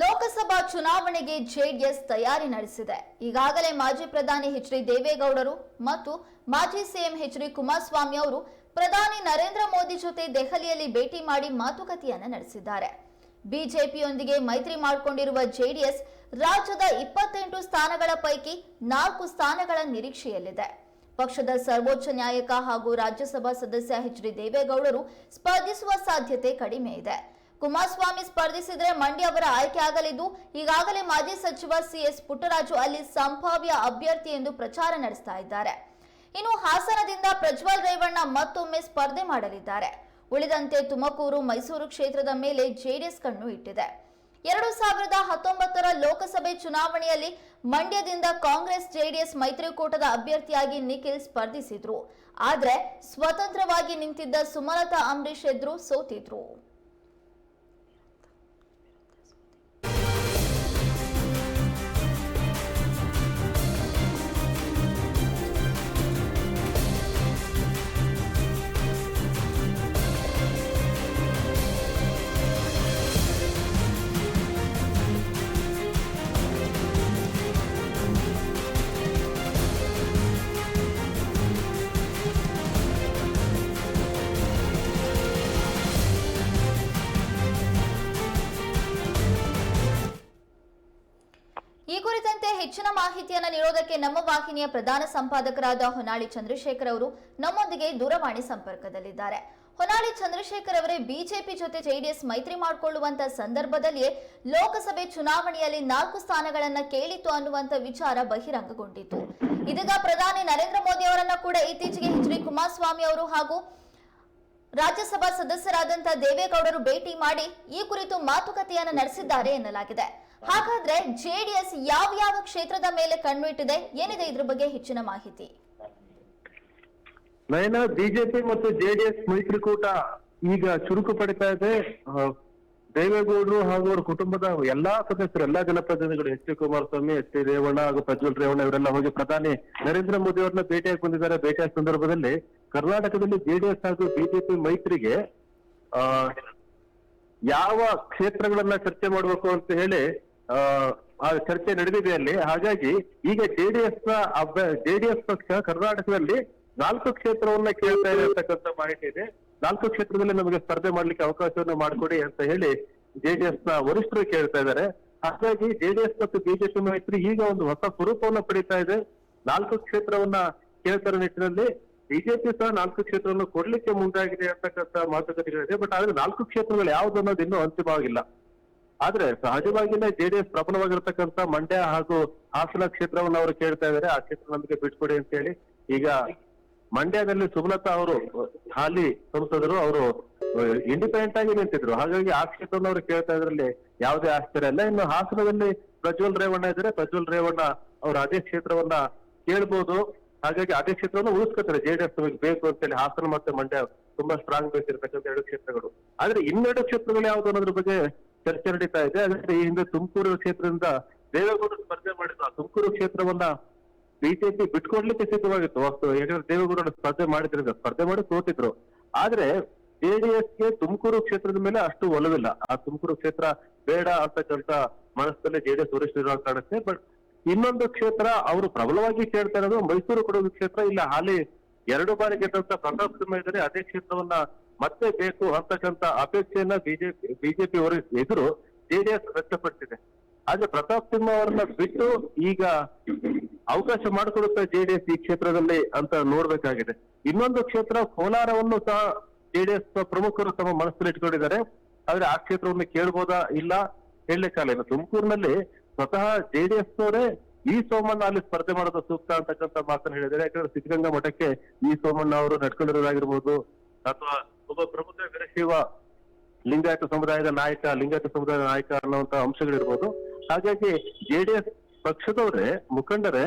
ಲೋಕಸಭಾ ಚುನಾವಣೆಗೆ ಜೆಡಿಎಸ್ ತಯಾರಿ ನಡೆಸಿದೆ. ಈಗಾಗಲೇ ಮಾಜಿ ಪ್ರಧಾನಿ ಎಚ್ ಡಿ ದೇವೇಗೌಡರು ಮತ್ತು ಮಾಜಿ ಸಿಎಂ ಎಚ್ ಡಿ ಕುಮಾರಸ್ವಾಮಿ ಅವರು ಪ್ರಧಾನಿ ನರೇಂದ್ರ ಮೋದಿ ಜೊತೆ ದೆಹಲಿಯಲ್ಲಿ ಭೇಟಿ ಮಾಡಿ ಮಾತುಕತೆಯನ್ನು ನಡೆಸಿದ್ದಾರೆ. ಬಿಜೆಪಿಯೊಂದಿಗೆ ಮೈತ್ರಿ ಮಾಡಿಕೊಂಡಿರುವ ಜೆಡಿಎಸ್ ರಾಜ್ಯದ ಇಪ್ಪತ್ತೆಂಟು ಸ್ಥಾನಗಳ ಪೈಕಿ ನಾಲ್ಕು ಸ್ಥಾನಗಳ ನಿರೀಕ್ಷೆಯಲ್ಲಿದೆ. ಪಕ್ಷದ ಸರ್ವೋಚ್ಚ ನ್ಯಾಯಕ ಹಾಗೂ ರಾಜ್ಯಸಭಾ ಸದಸ್ಯ ಎಚ್ ಡಿ ದೇವೇಗೌಡರು ಸ್ಪರ್ಧಿಸುವ ಸಾಧ್ಯತೆ ಕಡಿಮೆ ಇದೆ. ಕುಮಾರಸ್ವಾಮಿ ಸ್ಪರ್ಧಿಸಿದ್ರೆ ಮಂಡ್ಯ ಅವರ ಆಯ್ಕೆ ಆಗಲಿದ್ದು, ಈಗಾಗಲೇ ಮಾಜಿ ಸಚಿವ ಸಿಎಸ್ ಪುಟ್ಟರಾಜು ಅಲ್ಲಿ ಸಂಭಾವ್ಯ ಅಭ್ಯರ್ಥಿ ಎಂದು ಪ್ರಚಾರ ನಡೆಸ್ತಾ ಇದ್ದಾರೆ. ಇನ್ನು ಹಾಸನದಿಂದ ಪ್ರಜ್ವಲ್ ರೇವಣ್ಣ ಮತ್ತೊಮ್ಮೆ ಸ್ಪರ್ಧೆ ಮಾಡಲಿದ್ದಾರೆ. ಉಳಿದಂತೆ ತುಮಕೂರು, ಮೈಸೂರು ಕ್ಷೇತ್ರದ ಮೇಲೆ ಜೆಡಿಎಸ್ ಕಣ್ಣು ಇಟ್ಟಿದೆ. ಎರಡು ಸಾವಿರದ ಹತ್ತೊಂಬತ್ತರ ಲೋಕಸಭೆ ಚುನಾವಣೆಯಲ್ಲಿ ಮಂಡ್ಯದಿಂದ ಕಾಂಗ್ರೆಸ್, ಜೆಡಿಎಸ್ ಮೈತ್ರಿಕೂಟದ ಅಭ್ಯರ್ಥಿಯಾಗಿ ನಿಖಿಲ್ ಸ್ಪರ್ಧಿಸಿದ್ರು. ಆದರೆ ಸ್ವತಂತ್ರವಾಗಿ ನಿಂತಿದ್ದ ಸುಮಲತಾ ಅಂಬರೀಶ್ ಎದುರು ಸೋತಿದ್ರು. ಹೆಚ್ಚಿನ ಮಾಹಿತಿಯನ್ನು ನೀಡೋದಕ್ಕೆ ನಮ್ಮ ವಾಹಿನಿಯ ಪ್ರಧಾನ ಸಂಪಾದಕರಾದ ಹೊನ್ನಾಳಿ ಚಂದ್ರಶೇಖರ್ ಅವರು ನಮ್ಮೊಂದಿಗೆ ದೂರವಾಣಿ ಸಂಪರ್ಕದಲ್ಲಿದ್ದಾರೆ. ಹೊನ್ನಾಳಿ ಚಂದ್ರಶೇಖರ್ ಅವರೇ ಬಿಜೆಪಿ ಜೊತೆ ಜೆಡಿಎಸ್ ಮೈತ್ರಿ ಮಾಡಿಕೊಳ್ಳುವಂತ ಸಂದರ್ಭದಲ್ಲಿಯೇ ಲೋಕಸಭೆ ಚುನಾವಣೆಯಲ್ಲಿ ನಾಲ್ಕು ಸ್ಥಾನಗಳನ್ನ ಕೇಳಿತು ಅನ್ನುವಂತ ವಿಚಾರ ಬಹಿರಂಗಗೊಂಡಿತ್ತು. ಇದೀಗ ಪ್ರಧಾನಿ ನರೇಂದ್ರ ಮೋದಿ ಅವರನ್ನ ಕೂಡ ಇತ್ತೀಚೆಗೆ ಎಚ್ ಡಿ ಕುಮಾರಸ್ವಾಮಿ ಅವರು ಹಾಗೂ ರಾಜ್ಯಸಭಾ ಸದಸ್ಯರಾದಂತಹ ದೇವೇಗೌಡರು ಭೇಟಿ ಮಾಡಿ ಈ ಕುರಿತು ಮಾತುಕತೆಯನ್ನು ನಡೆಸಿದ್ದಾರೆ ಎನ್ನಲಾಗಿದೆ. ಹಾಗಾದ್ರೆ ಜೆಡಿಎಸ್ ಯಾವ ಯಾವ ಕ್ಷೇತ್ರದ ಮೇಲೆ ಕಣ್ಣಿಟ್ಟಿದೆ ಏನಿದೆ ಇದ್ರ ಬಗ್ಗೆ ಹೆಚ್ಚಿನ ಮಾಹಿತಿ. ನಯನ, ಬಿಜೆಪಿ ಮತ್ತು ಜೆಡಿಎಸ್ ಮೈತ್ರಿಕೂಟ ಈಗ ಚುರುಕು ಪಡಿತಾ ಇದೆ. ದೇವೇಗೌಡರು ಹಾಗೂ ಅವರ ಕುಟುಂಬದ ಎಲ್ಲಾ ಸದಸ್ಯರು, ಎಲ್ಲಾ ಜನಪ್ರತಿನಿಧಿಗಳು, H D Kumaraswamy, H D Revanna ಹಾಗೂ ಪ್ರಜ್ವಲ್ ರೇವಣ್ಣ ಇವರೆಲ್ಲ ಹೋಗಿ ಪ್ರಧಾನಿ ನರೇಂದ್ರ ಮೋದಿ ಅವರನ್ನ ಭೇಟಿಯಾಗಿ ಬಂದಿದ್ದಾರೆ. ಭೇಟಿಯಾದ ಸಂದರ್ಭದಲ್ಲಿ ಕರ್ನಾಟಕದಲ್ಲಿ ಜೆಡಿಎಸ್ ಹಾಗೂ ಬಿಜೆಪಿ ಮೈತ್ರಿಗೆ ಯಾವ ಕ್ಷೇತ್ರಗಳನ್ನ ಚರ್ಚೆ ಮಾಡಬೇಕು ಅಂತ ಹೇಳಿ ಆ ಚರ್ಚೆ ನಡೆದಿದೆ ಅಲ್ಲಿ. ಹಾಗಾಗಿ ಈಗ ಜೆಡಿಎಸ್ನ ಜೆಡಿಎಸ್ ಪಕ್ಷ ಕರ್ನಾಟಕದಲ್ಲಿ ನಾಲ್ಕು ಕ್ಷೇತ್ರವನ್ನ ಕೇಳ್ತಾ ಇದೆ ಅಂತಕ್ಕಂಥ ಮಾಹಿತಿ ಇದೆ. ನಾಲ್ಕು ಕ್ಷೇತ್ರದಲ್ಲಿ ನಮಗೆ ಸ್ಪರ್ಧೆ ಮಾಡ್ಲಿಕ್ಕೆ ಅವಕಾಶವನ್ನ ಮಾಡಿಕೊಡಿ ಅಂತ ಹೇಳಿ ಜೆಡಿಎಸ್ನ ವರಿಷ್ಠರು ಕೇಳ್ತಾ ಇದ್ದಾರೆ. ಹಾಗಾಗಿ ಜೆಡಿಎಸ್ ಮತ್ತು ಬಿಜೆಪಿ ಮೈತ್ರಿ ಈಗ ಒಂದು ಹೊಸ ಸ್ವರೂಪವನ್ನು ಪಡೀತಾ ಇದೆ. ನಾಲ್ಕು ಕ್ಷೇತ್ರವನ್ನ ಕೇಳ್ತಾರ ನಿಟ್ಟಿನಲ್ಲಿ. ಬಿಜೆಪಿ ಸಹ ನಾಲ್ಕು ಕ್ಷೇತ್ರವನ್ನು ಕೊಡ್ಲಿಕ್ಕೆ ಮುಂದಾಗಿದೆ ಅಂತಕ್ಕಂಥ ಮಾತುಕತೆಗಳಿದೆ. ಬಟ್ ಆದ್ರೆ ನಾಲ್ಕು ಕ್ಷೇತ್ರಗಳು ಯಾವ್ದು ಅನ್ನೋದು ಇನ್ನೂ ಅಂತಿಮವಾಗಿಲ್ಲ ಆದ್ರೆ ಸಹಜವಾಗಿಯೇ ಜೆಡಿಎಸ್ ಪ್ರಬಲವಾಗಿರ್ತಕ್ಕಂಥ ಮಂಡ್ಯ ಹಾಗೂ ಹಾಸನ ಕ್ಷೇತ್ರವನ್ನು ಅವರು ಕೇಳ್ತಾ ಇದ್ದಾರೆ. ಆ ಕ್ಷೇತ್ರ ನಮಗೆ ಬಿಟ್ಕೊಡಿ ಅಂತ ಹೇಳಿ ಈಗ ಮಂಡ್ಯದಲ್ಲಿ ಸುಮಲತಾ ಅವರು, ಹಾಲಿ ಸಂಸದರು ಅವರು ಇಂಡಿಪೆಂಡೆಂಟ್ ಆಗಿ ನಿಂತಿದ್ರು. ಹಾಗಾಗಿ ಆ ಕ್ಷೇತ್ರವನ್ನು ಅವರು ಕೇಳ್ತಾ ಇದ್ರಲ್ಲಿ ಯಾವುದೇ ಆಶ್ಚರ್ಯ ಇಲ್ಲ. ಇನ್ನು ಹಾಸನದಲ್ಲಿ ಪ್ರಜ್ವಲ್ ರೇವಣ್ಣ ಇದ್ರೆ ಪ್ರಜ್ವಲ್ ರೇವಣ್ಣ ಅವರು ಅದೇ ಕ್ಷೇತ್ರವನ್ನ ಕೇಳ್ಬೋದು. ಹಾಗಾಗಿ ಅದೇ ಕ್ಷೇತ್ರವನ್ನು ಉಳಿಸ್ಕೊತಾರೆ. ಜೆಡಿಎಸ್ ನಮಗೆ ಬೇಕು ಅಂತ ಹೇಳಿ ಹಾಸನ ಮತ್ತೆ ಮಂಡ್ಯ ತುಂಬಾ ಸ್ಟ್ರಾಂಗ್ ಬೇಕಿರ್ತಕ್ಕಂಥ ಎರಡು ಕ್ಷೇತ್ರಗಳು. ಆದ್ರೆ ಇನ್ನೆರಡು ಕ್ಷೇತ್ರಗಳು ಯಾವ್ದು ಅನ್ನೋದ್ರ ಬಗ್ಗೆ ಚರ್ಚೆ ನಡೀತಾ ಇದೆ. ಅದಕ್ಕೆ ಈ ಹಿಂದೆ ತುಮಕೂರು ಕ್ಷೇತ್ರದಿಂದ ದೇವೇಗೌಡರು ಸ್ಪರ್ಧೆ ಮಾಡಿದ್ರು ಆ ತುಮಕೂರು ಕ್ಷೇತ್ರವನ್ನ ಬಿಜೆಪಿ ಬಿಟ್ಕೊಡ್ಲಿಕ್ಕೆ ಸಿದ್ಧವಾಗಿತ್ತು. ವಸ್ತು ಯಾಕಂದ್ರೆ ದೇವೇಗೌಡರು ಸ್ಪರ್ಧೆ ಮಾಡಿದ್ರಿಂದ ಸ್ಪರ್ಧೆ ಮಾಡಿ ಸೋತಿದ್ರು. ಆದ್ರೆ ಜೆಡಿಎಸ್ಗೆ ತುಮಕೂರು ಕ್ಷೇತ್ರದ ಮೇಲೆ ಅಷ್ಟು ಒಲವಿಲ್ಲ. ಆ ತುಮಕೂರು ಕ್ಷೇತ್ರ ಬೇಡ ಅಂತಕ್ಕಂಥ ಮನಸ್ಸಲ್ಲಿ ಜೆಡಿಎಸ್ ವರಿಷ್ಠರು ಕಾಣುತ್ತೆ. ಬಟ್ ಇನ್ನೊಂದು ಕ್ಷೇತ್ರ ಅವರು ಪ್ರಬಲವಾಗಿ ಕೇಳ್ತಾ ಇರೋದು ಮೈಸೂರು ಕೊಡಗು ಕ್ಷೇತ್ರ. ಇಲ್ಲ, ಹಾಲಿ ಎರಡು ಬಾರಿ ಗೆದ್ದಂತ ಪ್ರತಾಪ್ ಸಿಂಹ ಇದ್ದಾರೆ. ಅದೇ ಕ್ಷೇತ್ರವನ್ನ ಮತ್ತೆ ಬೇಕು ಅಂತಕ್ಕಂತ ಅಪೇಕ್ಷೆಯನ್ನ ಬಿಜೆಪಿ ಬಿಜೆಪಿ ಅವರ ಎದುರು ಜೆಡಿಎಸ್ ವ್ಯಕ್ತಪಡಿಸಿದೆ. ಆದ್ರೆ ಪ್ರತಾಪ್ ಸಿಂಹ ಅವರನ್ನ ಬಿಟ್ಟು ಈಗ ಅವಕಾಶ ಮಾಡಿಕೊಡುತ್ತೆ ಜೆಡಿಎಸ್ ಈ ಕ್ಷೇತ್ರದಲ್ಲಿ ಅಂತ ನೋಡ್ಬೇಕಾಗಿದೆ. ಇನ್ನೊಂದು ಕ್ಷೇತ್ರ ಕೋಲಾರವನ್ನು ಸಹ ಜೆಡಿಎಸ್ ಪ್ರಮುಖರು ತಮ್ಮ ಮನಸ್ಸಲ್ಲಿ ಇಟ್ಕೊಂಡಿದ್ದಾರೆ. ಆದ್ರೆ ಆ ಕ್ಷೇತ್ರವನ್ನು ಕೇಳ್ಬೋದಾ? ಇಲ್ಲ. ಹೇಳಲಿಕ್ಕಾಗಲ್ಲ ಇನ್ನು ತುಮಕೂರಿನಲ್ಲಿ ಸ್ವತಃ ಜೆಡಿಎಸ್ ನವರೇ ಈ ಸೋಮಣ್ಣ ಅಲ್ಲಿ ಸ್ಪರ್ಧೆ ಮಾಡೋದು ಸೂಕ್ತ ಅಂತಕ್ಕಂಥ ಮಾತನ್ನು ಹೇಳಿದ್ದಾರೆ. ಯಾಕಂದ್ರೆ ಸಿದ್ಧಗಂಗಾ ಮಠಕ್ಕೆ ಈ ಸೋಮಣ್ಣ ಅವರು ನಡ್ಕೊಂಡಿರೋದಾಗಿರ್ಬೋದು ಅಥವಾ ಒಬ್ಬ ಪ್ರಬುದ್ಧ ವೀರಶೈವ ಲಿಂಗಾಯತ ಸಮುದಾಯದ ನಾಯಕ, ಲಿಂಗಾಯತ ಸಮುದಾಯದ ನಾಯಕ ಅನ್ನುವಂತ ಅಂಶಗಳಿರ್ಬೋದು. ಹಾಗಾಗಿ ಜೆಡಿಎಸ್ ಪಕ್ಷದವರೇ, ಮುಖಂಡರೇ,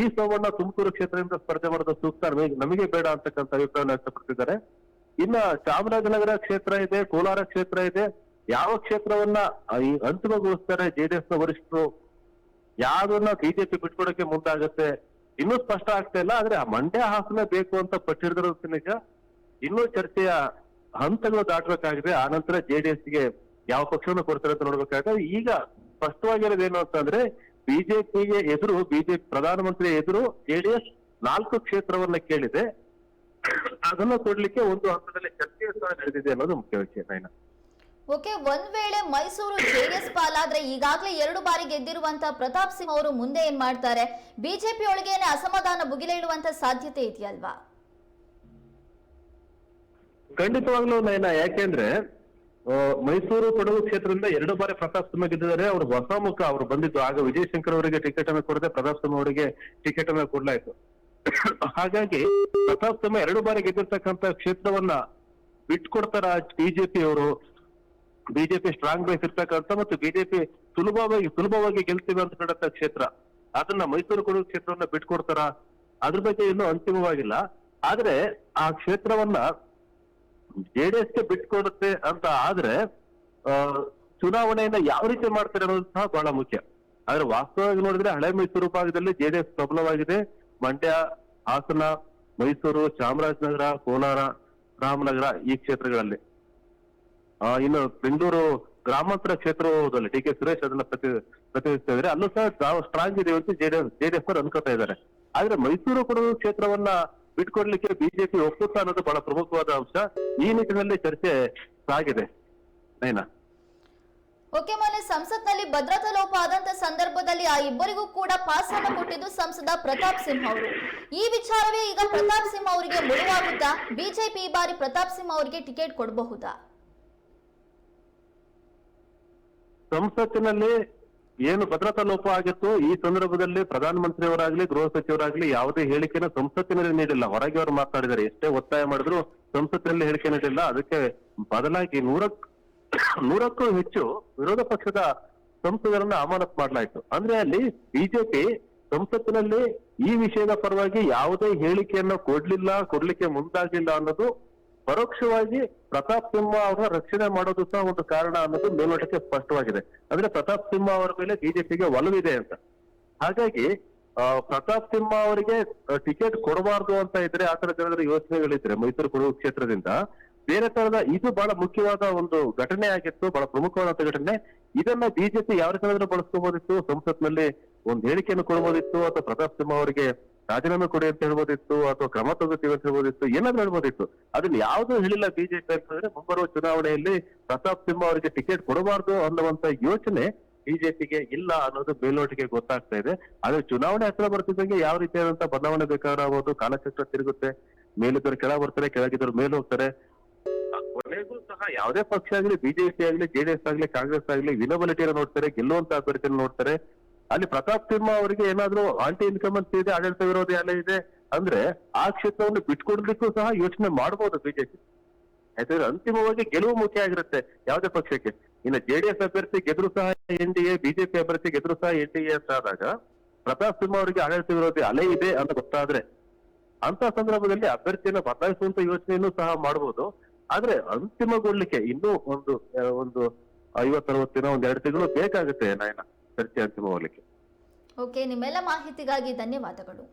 ಈ ಸೋಮಣ್ಣ ತುಮಕೂರು ಕ್ಷೇತ್ರದಿಂದ ಸ್ಪರ್ಧೆ ಮಾಡೋದು ಸೂಕ್ತ ನಮಗೆ ಬೇಡ ಅಂತಕ್ಕಂಥ ಅಭಿಪ್ರಾಯ ವ್ಯಕ್ತಪಡಿಸಿದ್ದಾರೆ. ಇನ್ನ ಚಾಮರಾಜನಗರ ಕ್ಷೇತ್ರ ಇದೆ, ಕೋಲಾರ ಕ್ಷೇತ್ರ ಇದೆ. ಯಾವ ಕ್ಷೇತ್ರವನ್ನ ಈ ಅಂತಿಮಗೊಳಿಸ್ತಾರೆ ಜೆಡಿಎಸ್ನ ವರಿಷ್ಠರು? ಯಾವ್ದನ್ನ ಬಿಜೆಪಿ ಬಿಟ್ಕೊಡಕ್ಕೆ ಮುಂದಾಗತ್ತೆ? ಇನ್ನೂ ಸ್ಪಷ್ಟ ಆಗ್ತಾ ಇಲ್ಲ, ಆದ್ರೆ ಆ ಮಂಡ್ಯ ಹಾಸನ ಬೇಕು ಅಂತ ಪಟ್ಟಿಡಿದಿರೋದು ನಿಜ. ಇನ್ನೂ ಚರ್ಚೆಯ ಹಂತಗಳು ದಾಟಬೇಕಾಗಿದೆ, ಆ ನಂತರ ಜೆಡಿಎಸ್ಗೆ ಯಾವ ಪಕ್ಷವನ್ನು ಕೊಡ್ತಾರೆ ಅಂತ ನೋಡ್ಬೇಕಾದ್ರೆ, ಈಗ ಸ್ಪಷ್ಟವಾಗಿರೋದು ಏನು ಅಂತಂದ್ರೆ ಬಿಜೆಪಿಗೆ ಎದುರು ಬಿಜೆಪಿ ಪ್ರಧಾನಮಂತ್ರಿ ಎದುರು ಜೆಡಿಎಸ್ ನಾಲ್ಕು ಕ್ಷೇತ್ರವನ್ನ ಕೇಳಿದೆ. ಅದನ್ನು ಕೊಡ್ಲಿಕ್ಕೆ ಒಂದು ಹಂತದಲ್ಲಿ ಚರ್ಚೆ ಸಹ ನಡೆದಿದೆ ಅನ್ನೋದು ಮುಖ್ಯ ವಿಷಯ ಸೈನ ಓಕೆ, ಒಂದ್ ವೇಳೆ ಮೈಸೂರು ಜೆಡಿಎಸ್ ಪಾಲಾದ್ರೆ ಈಗಾಗಲೇ ಎರಡು ಬಾರಿ ಗೆದ್ದಿರುವಂತ ಪ್ರತಾಪ್ ಸಿಂಗ್ ಅವರು ಮುಂದೆ ಏನ್ ಮಾಡ್ತಾರೆ? ಬಿಜೆಪಿ ಒಳಗೇನೆ ಅಸಮಾಧಾನ ಭುಗಿಲೆ ಇಡುವಂತ ಸಾಧ್ಯತೆ ಇದೆಯಲ್ವಾ? ಖಂಡಿತವಾಗ್ಲೂ ನಯನ ಯಾಕೆಂದ್ರೆ ಮೈಸೂರು ಕೊಡಗು ಕ್ಷೇತ್ರದಿಂದ ಎರಡು ಬಾರಿ ಪ್ರತಾಪ್ ಗೆದ್ದಿದ್ದಾರೆ. ಅವರು ಹೊಸ ಮುಖ ಅವರು ಬಂದಿದ್ದು. ಆಗ ವಿಜಯಶಂಕರ್ ಅವರಿಗೆ ಟಿಕೆಟ್ ಅನ್ನು ಕೊಡದೆ ಪ್ರತಾಪ್ ಸಿಂಹ ಅವರಿಗೆ ಟಿಕೆಟ್ ಅನ್ನು ಕೊಡ್ಲಾಯ್ತು. ಹಾಗಾಗಿ ಪ್ರತಾಪ್ ಸಿಂಹ ಎರಡು ಬಾರಿ ಗೆದ್ದಿರ್ತಕ್ಕಂತ ಕ್ಷೇತ್ರವನ್ನ ಬಿಟ್ಕೊಡ್ತಾರ ಬಿಜೆಪಿ ಅವರು. ಬಿಜೆಪಿ ಸ್ಟ್ರಾಂಗ್ ಬೇಸ್ ಇರ್ತಕ್ಕಂಥ ಮತ್ತು ಬಿಜೆಪಿ ಸುಲಭವಾಗಿ ಸುಲಭವಾಗಿ ಗೆಲ್ತೀವಿ ಅಂತ ಹೇಳಂತ ಕ್ಷೇತ್ರ. ಅದನ್ನ ಮೈಸೂರು ಕೊಡಗು ಕ್ಷೇತ್ರವನ್ನ ಬಿಟ್ಕೊಡ್ತಾರ? ಅದ್ರ ಬಗ್ಗೆ ಇನ್ನೂ ಅಂತಿಮವಾಗಿಲ್ಲ. ಆದ್ರೆ ಆ ಕ್ಷೇತ್ರವನ್ನ ಜೆಡಿಎಸ್ಗೆ ಬಿಟ್ಕೊಡುತ್ತೆ ಅಂತ ಆದ್ರೆ ಚುನಾವಣೆಯನ್ನ ಯಾವ ರೀತಿ ಮಾಡ್ತಾರೆ ಅನ್ನೋದು ಸಹ ಬಹಳ ಮುಖ್ಯ. ಆದ್ರೆ ವಾಸ್ತವವಾಗಿ ನೋಡಿದ್ರೆ ಹಳೆ ಮೈಸೂರು ಭಾಗದಲ್ಲಿ ಜೆಡಿಎಸ್ ಪ್ರಬಲವಾಗಿದೆ. ಮಂಡ್ಯ ಹಾಸನ ಮೈಸೂರು ಚಾಮರಾಜನಗರ ಕೋಲಾರ ರಾಮನಗರ ಈ ಕ್ಷೇತ್ರಗಳಲ್ಲಿ. ಆ, ಇನ್ನು ಬೆಂಗಳೂರು ಗ್ರಾಮಾಂತರ ಕ್ಷೇತ್ರದಲ್ಲಿ ಡಿ ಕೆ ಸುರೇಶ್ ಅದನ್ನ ಪ್ರತಿ ಪ್ರತಿನಿಧಿಸ್ತಾ ಇದ್ದಾರೆ. ಅಲ್ಲೂ ಸಹ ಸ್ಟ್ರಾಂಗ್ ಇದೆ ಅಂತ ಜೆಡಿಎಸ್ ಜೆಡಿಎಸ್ ಅನ್ಕೋತಾ ಇದ್ದಾರೆ. ಆದ್ರೆ ಮೈಸೂರು ಕೊಡಗು ಕ್ಷೇತ್ರವನ್ನ ಬಿಟ್ಕೊಡ್ಲಿಕ್ಕೆ ಬಿಜೆಪಿ ಒಪ್ಪುತ್ತಾ ಅನ್ನೋದು ಬಹಳ ಪ್ರಮುಖವಾದ ಅಂಶ. ಈ ನಿಟ್ಟಿನಲ್ಲಿ ಚರ್ಚೆ ಸಾಗಿದೆ. ನೈನಾ ಓಕೆ ಮೊನ್ನೆ ಸಂಸತ್ನಲ್ಲಿ ಭದ್ರತಾ ಲೋಪ ಆದಂತ ಸಂದರ್ಭದಲ್ಲಿ ಆ ಇಬ್ಬರಿಗೂ ಕೂಡ ಪಾಸ್ ಅನ್ನು ಕೊಟ್ಟಿದ್ದು ಸಂಸದ ಪ್ರತಾಪ್ ಸಿಂಹ ಅವರು. ಈ ವಿಚಾರವೇ ಈಗ ಪ್ರತಾಪ್ ಸಿಂಹ ಅವರಿಗೆ ಮುಳುವಾಗುತ್ತಾ ಬಿಜೆಪಿ ಈ ಬಾರಿ ಪ್ರತಾಪ್ ಸಿಂಹ ಅವರಿಗೆ ಟಿಕೆಟ್ ಕೊಡಬಹುದಾ? ಸಂಸತ್ತಿನಲ್ಲಿ ಏನು ಭದ್ರತಾ ಲೋಪ ಆಗಿತ್ತು? ಈ ಸಂದರ್ಭದಲ್ಲಿ ಪ್ರಧಾನಮಂತ್ರಿಯವರಾಗ್ಲಿ, ಗೃಹ ಸಚಿವರಾಗ್ಲಿ ಯಾವುದೇ ಹೇಳಿಕೆನ ಸಂಸತ್ತಿನಲ್ಲಿ ನೀಡಿಲ್ಲ. ಹೊರಗೆ ಅವರು ಮಾತನಾಡಿದ್ದಾರೆ ಎಷ್ಟೇ ಒತ್ತಾಯ ಮಾಡಿದ್ರು ಸಂಸತ್ತಿನಲ್ಲಿ ಹೇಳಿಕೆ ನೀಡಿಲ್ಲ. ಅದಕ್ಕೆ ಬದಲಾಗಿ ನೂರಕ್, ನೂರಕ್ಕೂ ಹೆಚ್ಚು ವಿರೋಧ ಪಕ್ಷದ ಸಂಸದರನ್ನ ಅಮಾನತ್ ಮಾಡಲಾಯಿತು. ಅಂದ್ರೆ ಅಲ್ಲಿ ಬಿಜೆಪಿ ಸಂಸತ್ತಿನಲ್ಲಿ ಈ ವಿಷಯದ ಪರವಾಗಿ ಯಾವುದೇ ಹೇಳಿಕೆಯನ್ನ ಕೊಡ್ಲಿಲ್ಲ, ಕೊಡ್ಲಿಕ್ಕೆ ಮುಂದಾಗಿಲ್ಲ ಅನ್ನೋದು ಪರೋಕ್ಷವಾಗಿ ಪ್ರತಾಪ್ ಸಿಂಹ ಅವರ ರಕ್ಷಣೆ ಮಾಡೋದು ಸಹ ಒಂದು ಕಾರಣ ಅನ್ನೋದು ಮೇಲ್ನೋಟಕ್ಕೆ ಸ್ಪಷ್ಟವಾಗಿದೆ. ಅಂದ್ರೆ ಪ್ರತಾಪ್ ಸಿಂಹ ಅವರ ಮೇಲೆ ಬಿಜೆಪಿಗೆ ಒಲವಿದೆ ಅಂತ. ಹಾಗಾಗಿ ಪ್ರತಾಪ್ ಸಿಂಹ ಅವರಿಗೆ ಟಿಕೆಟ್ ಕೊಡಬಾರ್ದು ಅಂತ ಇದ್ರೆ ಆ ತರದ ಯೋಚನೆಗಳಿದ್ರೆ ಮೈಸೂರು ಕೊಡಗು ಕ್ಷೇತ್ರದಿಂದ, ಬೇರೆ ತರದ ಇದು ಬಹಳ ಮುಖ್ಯವಾದ ಒಂದು ಘಟನೆ ಆಗಿತ್ತು, ಬಹಳ ಪ್ರಮುಖವಾದ ಘಟನೆ. ಇದನ್ನ ಬಿಜೆಪಿ ಯಾವ ರೀತಿ ಬಳಸ್ಕೋಬಹುದಿತ್ತು ಸಂಸತ್ನಲ್ಲಿ ಒಂದು ಹೇಳಿಕೆಯನ್ನು ಕೊಡಬಹುದಿತ್ತು ಅಥವಾ ಪ್ರತಾಪ್ ಸಿಂಹ ಅವರಿಗೆ ರಾಜೀನಾಮೆ ಕೊಡಿ ಅಂತ ಹೇಳ್ಬೋದಿತ್ತು ಅಥವಾ ಕ್ರಮ ತಗೋತೀವಿ ಅಂತ ಹೇಳ್ಬೋದಿತ್ತು, ಏನಾದ್ರು ಹೇಳ್ಬೋದಿತ್ತು. ಅದನ್ನ ಯಾವ್ದು ಹೇಳಿಲ್ಲ ಬಿಜೆಪಿ ಅಂತಂದ್ರೆ ಮುಂಬರುವ ಚುನಾವಣೆಯಲ್ಲಿ ಪ್ರತಾಪ್ ಸಿಂಹ ಅವರಿಗೆ ಟಿಕೆಟ್ ಕೊಡಬಾರ್ದು ಅನ್ನುವಂತ ಯೋಚನೆ ಬಿಜೆಪಿಗೆ ಇಲ್ಲ ಅನ್ನೋದು ಮೇಲ್ನೋಟಿಗೆ ಗೊತ್ತಾಗ್ತಾ ಇದೆ. ಆದ್ರೆ ಚುನಾವಣೆ ಹತ್ರ ಬರ್ತಿದ್ದಂಗೆ ಯಾವ ರೀತಿಯಾದಂತ ಬದಲಾವಣೆ ಬೇಕಾಗಬಹುದು? ಕಾಲಚಕ್ರ ತಿರುಗುತ್ತೆ, ಮೇಲಿದ್ದವರು ಕೆಳ ಬರ್ತಾರೆ ಕೆಳಗಿದ್ದವರು ಮೇಲೆ ಹೋಗ್ತಾರೆ ಕೊನೆಗೂ ಸಹ ಯಾವುದೇ ಪಕ್ಷ ಆಗ್ಲಿ, ಬಿಜೆಪಿ ಆಗ್ಲಿ ಜೆಡಿಎಸ್ ಆಗ್ಲಿ, ಕಾಂಗ್ರೆಸ್ ಆಗ್ಲಿ ವಿನಬಲಿಟಿಯನ್ನು ನೋಡ್ತಾರೆ, ಗೆಲ್ಲುವಂತ ಅಭ್ಯರ್ಥಿಯನ್ನು ನೋಡ್ತಾರೆ. ಅಲ್ಲಿ ಪ್ರತಾಪ್ ಸಿಂಹ ಅವರಿಗೆ ಏನಾದ್ರೂ ಆಂಟಿ ಇನ್ಕಮೆನ್ಸ್ ಇದೆ, ಆಡಳಿತ ವಿರೋಧಿ ಅಲೆ ಇದೆ ಅಂದ್ರೆ ಆ ಕ್ಷೇತ್ರವನ್ನು ಬಿಟ್ಕೊಡ್ಲಿಕ್ಕೂ ಸಹ ಯೋಚನೆ ಮಾಡಬಹುದು ಬಿಜೆಪಿ. ಯಾಕಂದ್ರೆ ಅಂತಿಮವಾಗಿ ಗೆಲುವು ಮುಖ್ಯ ಆಗಿರುತ್ತೆ ಯಾವುದೇ ಪಕ್ಷಕ್ಕೆ. ಇನ್ನು ಜೆಡಿಎಸ್ ಅಭ್ಯರ್ಥಿ ಗೆದ್ರು ಸಹ ಎನ್ ಡಿ ಎ, ಬಿಜೆಪಿ ಅಭ್ಯರ್ಥಿ ಗೆದ್ರು ಸಹ ಎನ್ ಡಿ ಎ ಅಂತ ಆದಾಗ ಪ್ರತಾಪ್ ಸಿಂಹ ಅವರಿಗೆ ಆಡಳಿತ ವಿರೋಧಿ ಅಲೆ ಇದೆ ಅಂತ ಗೊತ್ತಾದ್ರೆ ಅಂತ ಸಂದರ್ಭದಲ್ಲಿ ಅಭ್ಯರ್ಥಿಯನ್ನು ಬದಲಾಯಿಸುವಂತ ಯೋಚನೆಯನ್ನು ಸಹ ಮಾಡಬಹುದು ಆದ್ರೆ ಅಂತಿಮಗೊಳ್ಳಿಕ್ಕೆ ಇನ್ನೂ ಒಂದು ಒಂದು ಐವತ್ತರವತ್ತಿನ ಒಂದ್ ಎರಡು ತಿಂಗಳು ಬೇಕಾಗುತ್ತೆ ನಾಯನ. ಚರ್ಚೆ ಅಂತಿಮಗೊಳ್ಳಿಕ್ಕೆ ಓಕೆ ನಿಮ್ಮೆಲ್ಲ ಮಾಹಿತಿಗಾಗಿ ಧನ್ಯವಾದಗಳು.